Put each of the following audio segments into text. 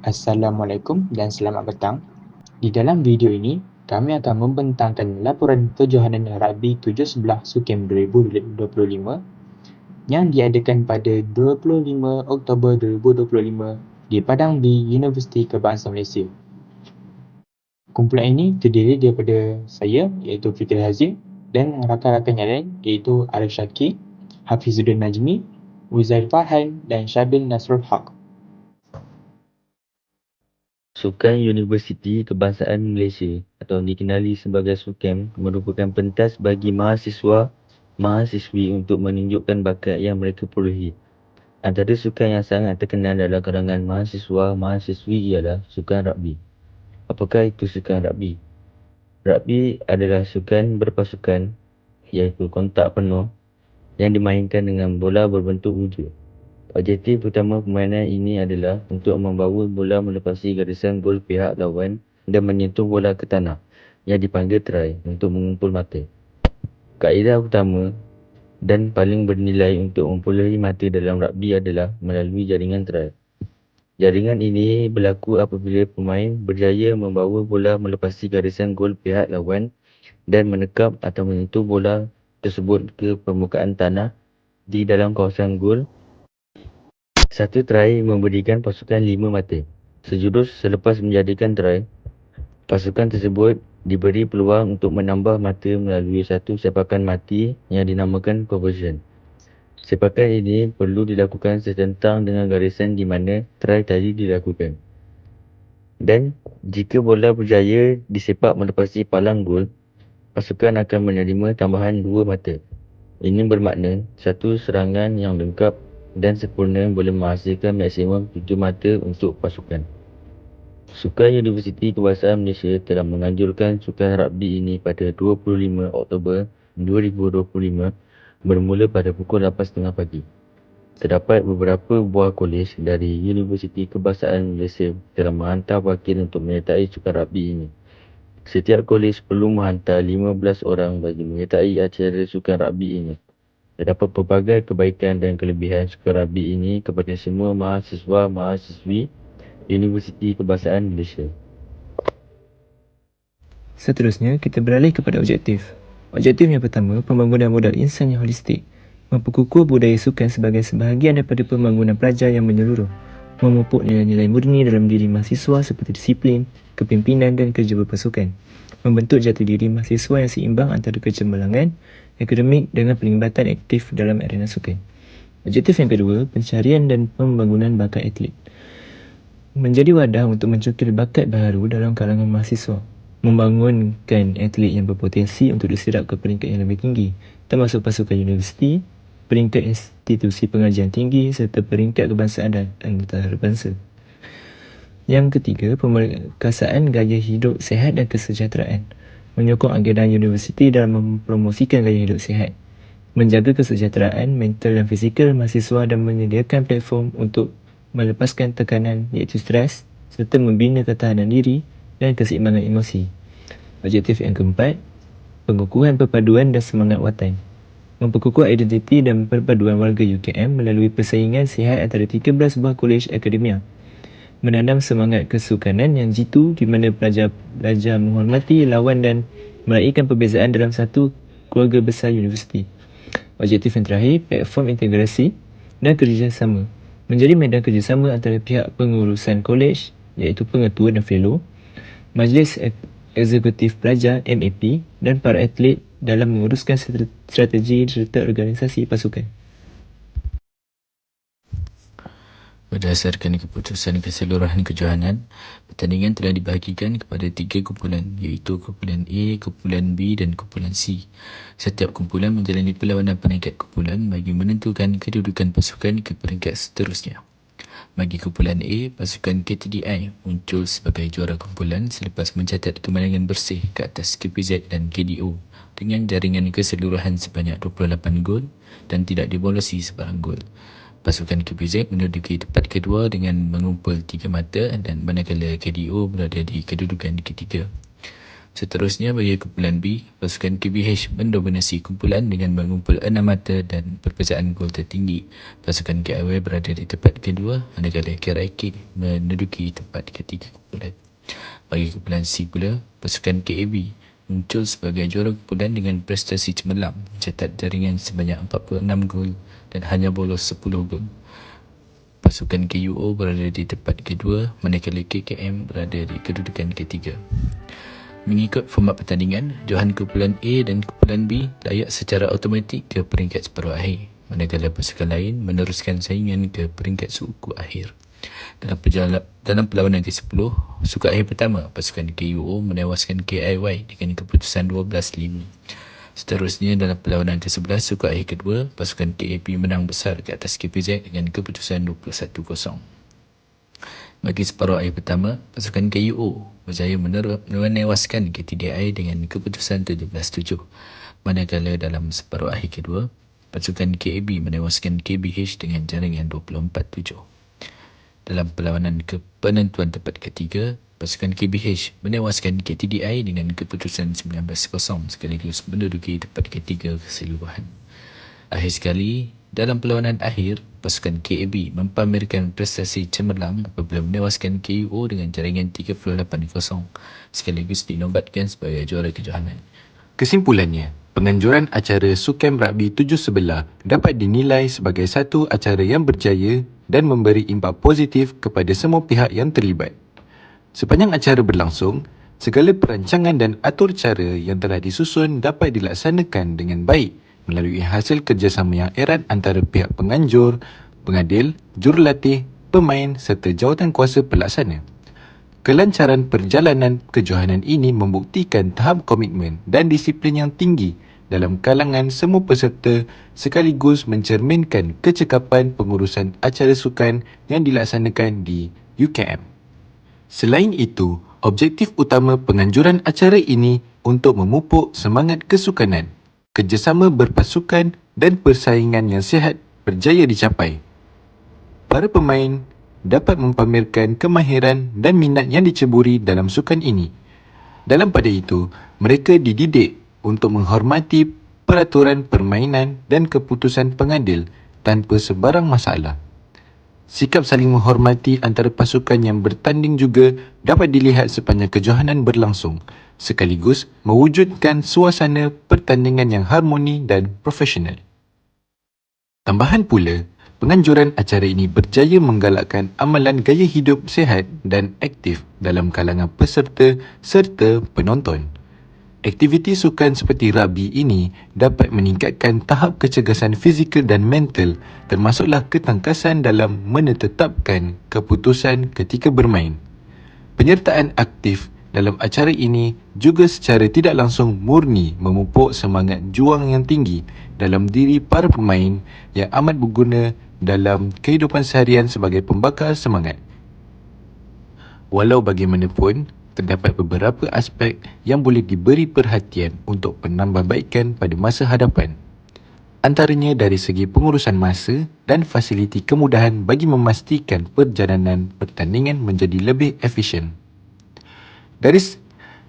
Assalamualaikum dan selamat petang. Di dalam video ini, kami akan membentangkan laporan kejohanan rugby 17 Sukem 2025 yang diadakan pada 25 Oktober 2025 di Padang B Universiti Kebangsaan Malaysia. Kumpulan ini terdiri daripada saya iaitu Fitri Hazim dan rakan-rakan yang lain iaitu Arif Syakir, Hafizuddin Najmi, Uzair Farhan dan Syabil Nasrul Haq. Sukan Universiti Kebangsaan Malaysia atau dikenali sebagai SUKEM merupakan pentas bagi mahasiswa mahasiswi untuk menunjukkan bakat yang mereka perolehi. Antara sukan yang sangat terkenal dalam kalangan mahasiswa mahasiswi ialah sukan rugby. Apakah itu sukan rugby? Rugby adalah sukan berpasukan iaitu kontak penuh yang dimainkan dengan bola berbentuk wujud. Objektif utama permainan ini adalah untuk membawa bola melepasi garisan gol pihak lawan dan menyentuh bola ke tanah yang dipanggil try untuk mengumpul mata. Kaedah utama dan paling bernilai untuk memperolehi mata dalam rugby adalah melalui jaringan try. Jaringan ini berlaku apabila pemain berjaya membawa bola melepasi garisan gol pihak lawan dan menekap atau menyentuh bola tersebut ke permukaan tanah di dalam kawasan gol satu try memberikan pasukan lima mata. Sejurus selepas menjadikan try, pasukan tersebut diberi peluang untuk menambah mata melalui satu sepakan mati yang dinamakan conversion. Sepakan ini perlu dilakukan setentang dengan garisan di mana try tadi dilakukan. Dan jika bola berjaya disepak melepasi palang gol, pasukan akan menerima tambahan dua mata. Ini bermakna satu serangan yang lengkap dan sempurna boleh menghasilkan maksimum 7 mata untuk pasukan. Sukan Universiti Kebangsaan Malaysia telah menganjurkan sukan rugby ini pada 25 Oktober 2025 bermula pada pukul 8.30 pagi. Terdapat beberapa buah kolej dari Universiti Kebangsaan Malaysia telah menghantar wakil untuk menyertai sukan rugby ini. Setiap kolej perlu menghantar 15 orang bagi menyertai acara sukan rugby ini. Terdapat pelbagai kebaikan dan kelebihan sukan rugby ini kepada semua mahasiswa-mahasiswi Universiti Kebangsaan Malaysia. Seterusnya, kita beralih kepada objektif. Objektif yang pertama, pembangunan modal insan yang holistik. Memperkukuh budaya sukan sebagai sebahagian daripada pembangunan pelajar yang menyeluruh. Memupuk nilai-nilai murni dalam diri mahasiswa seperti disiplin, kepimpinan dan kerja berpasukan. Membentuk jati diri mahasiswa yang seimbang antara kecemerlangan akademik dengan pelibatan aktif dalam arena sukan. Objektif yang kedua, pencarian dan pembangunan bakat atlet. Menjadi wadah untuk mencukil bakat baru dalam kalangan mahasiswa. Membangunkan atlet yang berpotensi untuk diserap ke peringkat yang lebih tinggi, termasuk pasukan universiti, peringkat institusi pengajian tinggi serta peringkat kebangsaan dan antarabangsa. Yang ketiga, pemerkasaan gaya hidup sehat dan kesejahteraan menyokong agenda universiti dalam mempromosikan gaya hidup sihat, menjaga kesejahteraan mental dan fizikal mahasiswa dan menyediakan platform untuk melepaskan tekanan iaitu stres serta membina ketahanan diri dan keseimbangan emosi. Objektif yang keempat, pengukuhan perpaduan dan semangat watan. Memperkukuh identiti dan perpaduan warga UKM melalui persaingan sihat antara 13 buah kolej akademia menanam semangat kesukanan yang jitu di mana pelajar belajar menghormati lawan dan meraihkan perbezaan dalam satu keluarga besar universiti. Objektif yang terakhir, platform integrasi dan kerjasama. Menjadi medan kerjasama antara pihak pengurusan kolej iaitu pengetua dan fellow, majlis eksekutif pelajar MAP dan para atlet dalam menguruskan strategi serta organisasi pasukan. Berdasarkan keputusan keseluruhan kejohanan, pertandingan telah dibahagikan kepada tiga kumpulan iaitu kumpulan A, kumpulan B dan kumpulan C. Setiap kumpulan menjalani perlawanan peringkat kumpulan bagi menentukan kedudukan pasukan ke peringkat seterusnya. Bagi kumpulan A, pasukan KTDI muncul sebagai juara kumpulan selepas mencatat kemenangan bersih ke atas KPZ dan KDO dengan jaringan keseluruhan sebanyak 28 gol dan tidak dibolosi sebarang gol. Pasukan KPZ menduduki tempat kedua dengan mengumpul tiga mata dan manakala KDO berada di kedudukan ketiga. Seterusnya bagi kumpulan B, pasukan KBH mendominasi kumpulan dengan mengumpul 6 mata dan perbezaan gol tertinggi. Pasukan KIW berada di tempat kedua manakala KRIK menduduki tempat ketiga kumpulan. Bagi kumpulan C pula, pasukan KAB muncul sebagai juara kumpulan dengan prestasi cemerlang, mencetak jaringan sebanyak 46 gol dan hanya bolos 10 gol. Pasukan KUO berada di tempat kedua manakala KKM berada di kedudukan ketiga. Mengikut format pertandingan, Johan kumpulan A dan kumpulan B layak secara automatik ke peringkat separuh akhir, manakala pasukan lain meneruskan saingan ke peringkat suku akhir. Dalam perjalanan dalam perlawanan ke-10, suku akhir pertama, pasukan KUO menewaskan KIY dengan keputusan 12-5. Seterusnya dalam perlawanan ke-11 suku akhir kedua, pasukan KAP menang besar ke atas KPZ dengan keputusan 21-0. Bagi separuh akhir pertama, pasukan KUO berjaya menewaskan KTDI dengan keputusan 17-7. Manakala dalam separuh akhir kedua, pasukan KAB menewaskan KBH dengan jaringan 24-7. Dalam perlawanan ke penentuan tempat ketiga, pasukan KBH menewaskan KTDI dengan keputusan 19-0 sekaligus menduduki tempat ketiga keseluruhan. Akhir sekali, dalam perlawanan akhir, pasukan KAB mempamerkan prestasi cemerlang apabila menewaskan KUO dengan jaringan 38-0 sekaligus dinobatkan sebagai juara kejohanan. Kesimpulannya, penganjuran acara Sukem Rugby 7 sebelah dapat dinilai sebagai satu acara yang berjaya dan memberi impak positif kepada semua pihak yang terlibat. Sepanjang acara berlangsung, segala perancangan dan atur cara yang telah disusun dapat dilaksanakan dengan baik melalui hasil kerjasama yang erat antara pihak penganjur, pengadil, jurulatih, pemain serta jawatan kuasa pelaksana. Kelancaran perjalanan kejohanan ini membuktikan tahap komitmen dan disiplin yang tinggi dalam kalangan semua peserta sekaligus mencerminkan kecekapan pengurusan acara sukan yang dilaksanakan di UKM. Selain itu, objektif utama penganjuran acara ini untuk memupuk semangat kesukanan kerjasama berpasukan dan persaingan yang sihat berjaya dicapai. Para pemain dapat mempamerkan kemahiran dan minat yang diceburi dalam sukan ini. Dalam pada itu, mereka dididik untuk menghormati peraturan permainan dan keputusan pengadil tanpa sebarang masalah. Sikap saling menghormati antara pasukan yang bertanding juga dapat dilihat sepanjang kejohanan berlangsung sekaligus mewujudkan suasana pertandingan yang harmoni dan profesional. Tambahan pula, penganjuran acara ini berjaya menggalakkan amalan gaya hidup sihat dan aktif dalam kalangan peserta serta penonton. Aktiviti sukan seperti rugby ini dapat meningkatkan tahap kecergasan fizikal dan mental termasuklah ketangkasan dalam menetapkan keputusan ketika bermain. Penyertaan aktif dalam acara ini juga secara tidak langsung murni memupuk semangat juang yang tinggi dalam diri para pemain yang amat berguna dalam kehidupan seharian sebagai pembakar semangat. Walau bagaimanapun, terdapat beberapa aspek yang boleh diberi perhatian untuk penambahbaikan pada masa hadapan. Antaranya dari segi pengurusan masa dan fasiliti kemudahan bagi memastikan perjalanan pertandingan menjadi lebih efisien. Dari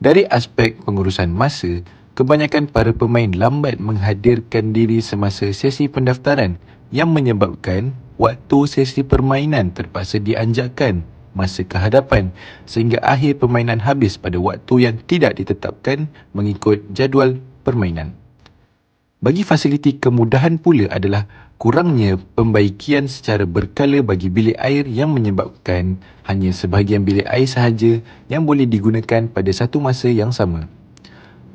dari aspek pengurusan masa, kebanyakan para pemain lambat menghadirkan diri semasa sesi pendaftaran yang menyebabkan waktu sesi permainan terpaksa dianjakkan masa kehadapan sehingga akhir permainan habis pada waktu yang tidak ditetapkan mengikut jadual permainan. Bagi fasiliti kemudahan pula adalah kurangnya pembaikian secara berkala bagi bilik air yang menyebabkan hanya sebahagian bilik air sahaja yang boleh digunakan pada satu masa yang sama.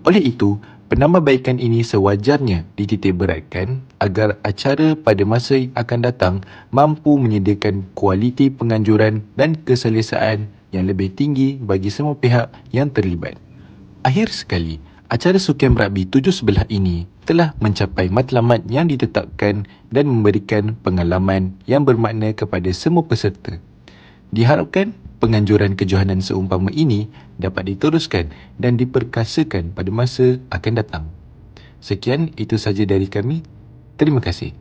Oleh itu, penambahbaikan ini sewajarnya dititik beratkan agar acara pada masa akan datang mampu menyediakan kualiti penganjuran dan keselesaan yang lebih tinggi bagi semua pihak yang terlibat. Akhir sekali, acara Sukem Rugby tujuh sebelah ini telah mencapai matlamat yang ditetapkan dan memberikan pengalaman yang bermakna kepada semua peserta. Diharapkan penganjuran kejohanan seumpama ini dapat diteruskan dan diperkasakan pada masa akan datang. Sekian itu saja dari kami. Terima kasih.